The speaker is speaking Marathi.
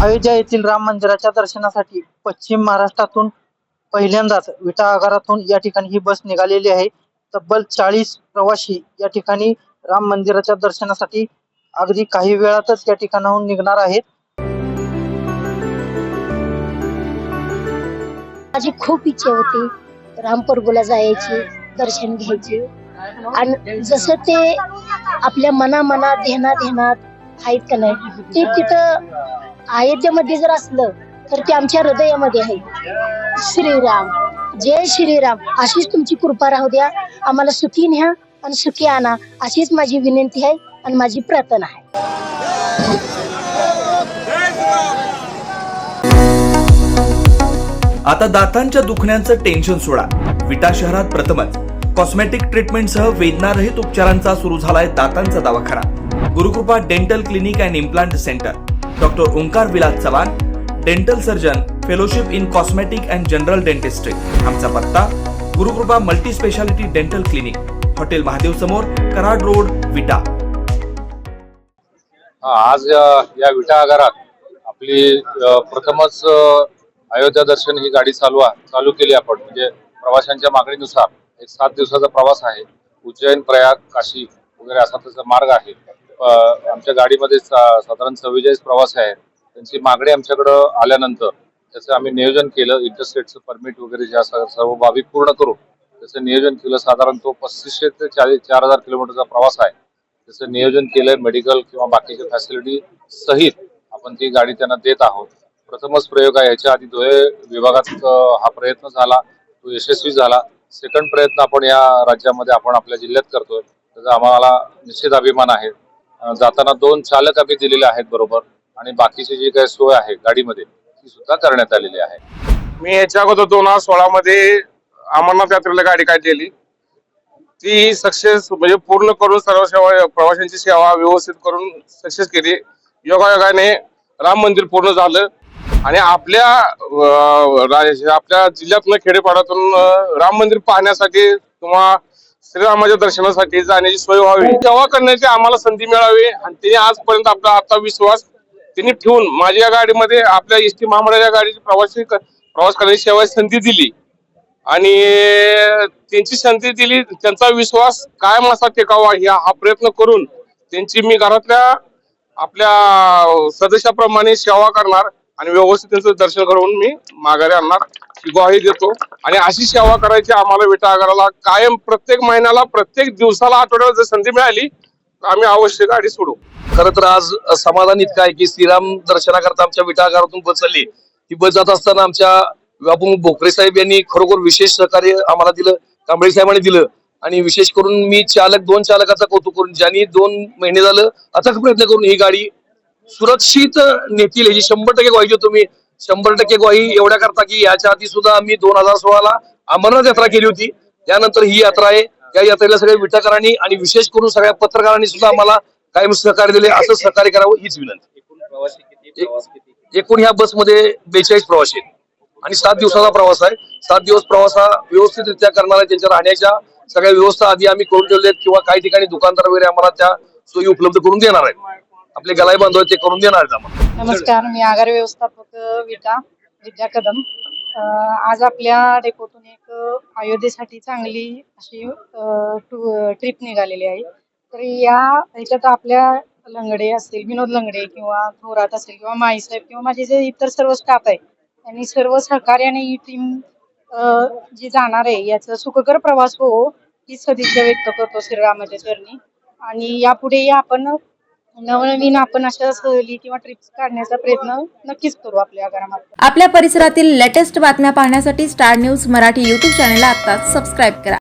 अयोध्या येथील राम मंदिराच्या दर्शनासाठी पश्चिम महाराष्ट्रातून पहिल्यांदाच विटा आगारातून या ठिकाणी ही बस निघालेली आहे. तब्बल चाळीस प्रवासी या ठिकाणी राम मंदिराच्या दर्शनासाठी अगदी काही वेळातच या ठिकाणाहून निघणार आहेत. माझी खूप इच्छा होती रामप्रभूला जायची दर्शन घ्यायची. आणि जसं ते आपल्या मना मनात ध्यानात ध्यानात आहेत का नाही ते तिथं अयोध्येमध्ये जर असलं तर ते आमच्या हृदयामध्ये आहे. श्रीराम. जय श्रीराम. अशीच तुमची कृपा राहू द्या. आम्हाला सुखी न्या आणि सुखी आणा. अशीच माझी विनंती आहे आणि माझी प्रार्थना आहे. आता दातांच्या दुखण्याचं टेन्शन सोडा. विटा शहरात प्रथमच. कॉस्मेटिक ट्रीटमेंटसह वेदनारहित उपचारांचा सुरू झालाय दातांचा दवाखाना. Gurukrupa dental clinic and implant centre doctor Omkar Vilas Chavan dental surgeon fellowship in cosmetic and general dentistry आमचा पत्ता Gurukrupa multi speciality dental clinic hotel Mahadev समोर कराड रोड विटा. हा, आज या विटा आगारात आपली प्रथमच अयोध्या दर्शन ही गाडी चालू चालू केली आपण. म्हणजे प्रवाशांच्या मागणीनुसार एक सात दिवसाचा प्रवास आहे. उज्जैन प्रयाग काशी वगैरे असा त्याचा मार्ग आहे. आमच्या गाडीमध्ये सा- साधारण चव्वेचाळीस प्रवासी आहेत. त्यांची मागणी आमच्याकडं आल्यानंतर त्याचं आम्ही नियोजन केलं. इंटरस्टेटचं परमिट वगैरे ज्या स- सर्व बाबी पूर्ण करून त्याचं नियोजन केलं. साधारण तो पस्तीसशे ते चाळीस चार हजार किलोमीटरचा प्रवास आहे. त्याचं नियोजन केलंय मेडिकल किंवा बाकीच्या फॅसिलिटी सहित आपण ती गाडी त्यांना देत आहोत. प्रथमच प्रयोग आहे याच्या आधी धुळे विभागात हा प्रयत्न झाला. तो यशस्वी झाला. सेकंड प्रयत्न आपण या राज्यामध्ये आपण आपल्या जिल्ह्यात करतोय. त्याचा आम्हाला निश्चित अभिमान आहे. जाताना दोन चालक आम्ही दिलेले आहेत बरोबर. आणि बाकीची जी काही सोय आहे गाडीमध्ये ती सुद्धा करण्यात आलेली आहे. मी याच्या अगोदर दोन हजार सोळा मध्ये अमरनाथ यात्रेला गाडी काढलेली ती सक्सेस म्हणजे पूर्ण करून सर्व सेवा प्रवाशांची सेवा व्यवस्थित करून सक्सेस केली. योगायोगाने राम मंदिर पूर्ण झालं. आणि आपल्या आपल्या जिल्ह्यातून खेडेपाड्यातून राम मंदिर पाहण्यासाठी किंवा श्रीरामाच्या दर्शनासाठी जाण्याची सोय व्हावी. सेवा करण्याची आम्हाला संधी मिळावी आणि तिने आजपर्यंत आपला आता विश्वास त्यांनी ठेवून माझ्या या गाडीमध्ये आपल्या एस टी महामंडळाच्या गाडीची प्रवासी प्रवास करण्याची सेवा संधी दिली. आणि त्यांची संधी दिली त्यांचा विश्वास कायम असा टेकावा या हा प्रयत्न करून त्यांची मी घरातल्या आपल्या सदस्याप्रमाणे सेवा करणार. आणि व्यवस्थित त्यांचं दर्शन करून मी माघारी आणणार ग्वाही देतो. आणि अशी सेवा करायची आम्हाला विटा आगाराला. कायम प्रत्येक महिन्याला प्रत्येक दिवसाला आठवड्याला जर संधी मिळाली तर आम्ही अवश्य गाडी सोडू. खरं तर आज समाधान इतकं आहे की श्रीराम दर्शनाकरता आमच्या विटागारातून बस चालली ती बस जात असताना आमच्या बापू भोकरे साहेब यांनी खरोखर विशेष सहकार्य आम्हाला दिलं कांबळे साहेबांनी दिलं. आणि विशेष करून मी चालक दोन चालकाचा कौतुक करून ज्यांनी दोन महिने झालं अथक प्रयत्न करून ही गाडी सुरक्षित नेतील याची शंभर टक्के ग्वाही तुम्ही शंभर टक्के ग्वाही एवढ्या करता की याच्या आधी सुद्धा आम्ही दोन हजार सोळाला अमरनाथ यात्रा केली होती. त्यानंतर ही यात्रा आहे. या यात्रेला सगळ्या विटाकरांनी आणि विशेष करून सगळ्या पत्रकारांनी सुद्धा आम्हाला कायम सहकार्य दिले. असं सहकार्य करावं हीच विनंती. एकूण ह्या बसमध्ये बेचाळीस प्रवासी आहेत. आणि सात दिवसाचा प्रवास आहे. सात दिवस प्रवास हा व्यवस्थितरित्या करणार आहे त्यांच्या राहण्याच्या सगळ्या व्यवस्था आधी आम्ही करून ठेवल्या आहेत किंवा काही ठिकाणी दुकानदार वगैरे आम्हाला त्या सोयी उपलब्ध करून देणार आहेत. आपले गलाई बांधव ते करून देणार नमस्कार मी आगार व्यवस्थापक विटा विद्या कदम. अं, आज आपल्या डेपोतून एक अं, अयोध्येसाठी चांगली अशी ट्रिप निघालेली आहे. तर या ह्याच्यात आपल्या लंगडे असतील विनोद लंगडे किंवा थोरात असेल किंवा माईसाहेब किंवा माझे जे इतर सर्व स्टाफ आहे त्यांनी सर्व सहकार्याने ही टीम जी जाणार आहे याचा सुखकर प्रवास हो ही सदिच्छा व्यक्त करतो श्रीरामाच्या चरणी आणि यापुढेही आपण नवनवीन आपण अशा सहली किंवा ट्रिप्स काढण्याचा प्रयत्न नक्कीच करू आपल्या घरामध्ये आपल्या परिसरातील लेटेस्ट बातम्या पाहण्यासाठी स्टार न्यूज मराठी यूट्यूब चॅनलला आता सबस्क्राईब करा.